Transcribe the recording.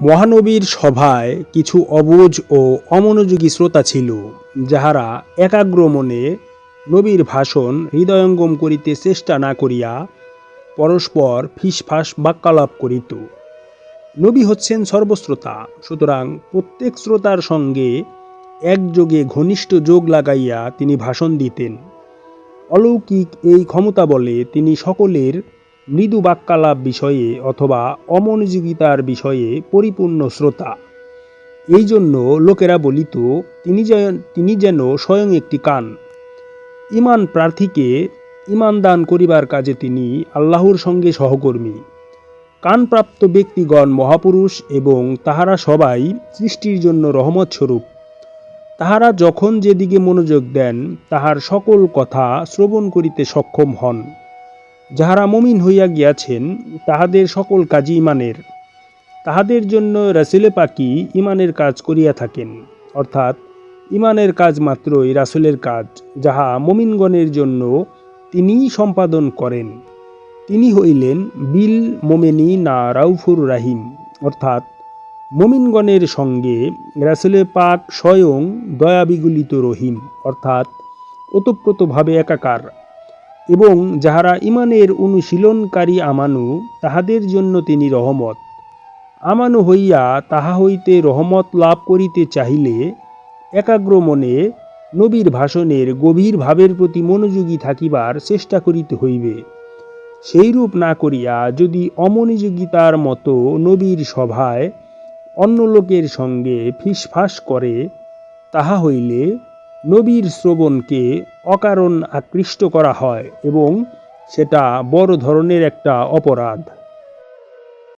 মহানবীর সভায় কিছু অবুঝ ও অমনোযোগী শ্রোতা ছিল, যাহারা একাগ্র মনে নবীর ভাষণ হৃদয়ঙ্গম করিতে চেষ্টা না করিয়া পরস্পর ফিসফাস বাক্যালাপ করিত। নবী হচ্ছেন সর্বশ্রোতা, সুতরাং প্রত্যেক শ্রোতার সঙ্গে একযোগে ঘনিষ্ঠ যোগ লাগাইয়া তিনি ভাষণ দিতেন। অলৌকিক এই ক্ষমতা বলে তিনি সকলের মৃদু বাক্যালাপ বিষয়ে অথবা অমনোযোগিতার বিষয়ে পরিপূর্ণ শ্রোতা। এই জন্য লোকেরা বলিত, তিনি তিনি যেন স্বয়ং একটি কান। ইমান প্রার্থীকে ইমান দান করিবার কাজে তিনি আল্লাহর সঙ্গে সহকর্মী। কানপ্রাপ্ত ব্যক্তিগণ মহাপুরুষ এবং তাহারা সবাই সৃষ্টির জন্য রহমত স্বরূপ তাহারা যখন যেদিকে মনোযোগ দেন, তাহার সকল কথা শ্রবণ করিতে সক্ষম হন। যাহারা মমিন হইয়া গিয়াছেন, তাহাদের সকল কাজই ইমানের। তাহাদের জন্য রাসুলে পাকি ইমানের কাজ করিয়া থাকেন। অর্থাৎ, ইমানের কাজ মাত্রই রাসুলের কাজ, যাহা মমিনগণের জন্য তিনিই সম্পাদন করেন। তিনি হইলেন বিল মোমেনি না রাউফুর রাহিম। অর্থাৎ, মমিনগণের সঙ্গে রাসুলে পাক স্বয়ং দয়াবিগুলিত রহিম। অর্থাৎ, ওতপ্রোতভাবে একাকার। এবং যাহারা ইমানের অনুশীলনকারী আমানু, তাহাদের জন্য তিনি রহমত। আমানু হইয়া তাহা হইতে রহমত লাভ করিতে চাহিলে একাগ্র মনে নবীর ভাষণের গভীর ভাবের প্রতি মনোযোগী থাকিবার চেষ্টা করিতে হইবে। সেইরূপ না করিয়া যদি অমনোযোগিতার মতো নবীর সভায় অন্য লোকের সঙ্গে ফিসফাস করে, তাহা হইলে নবীর শ্রবণকে অকারণ আকৃষ্ট করা হয় এবং সেটা বড় ধরনের একটা অপরাধ।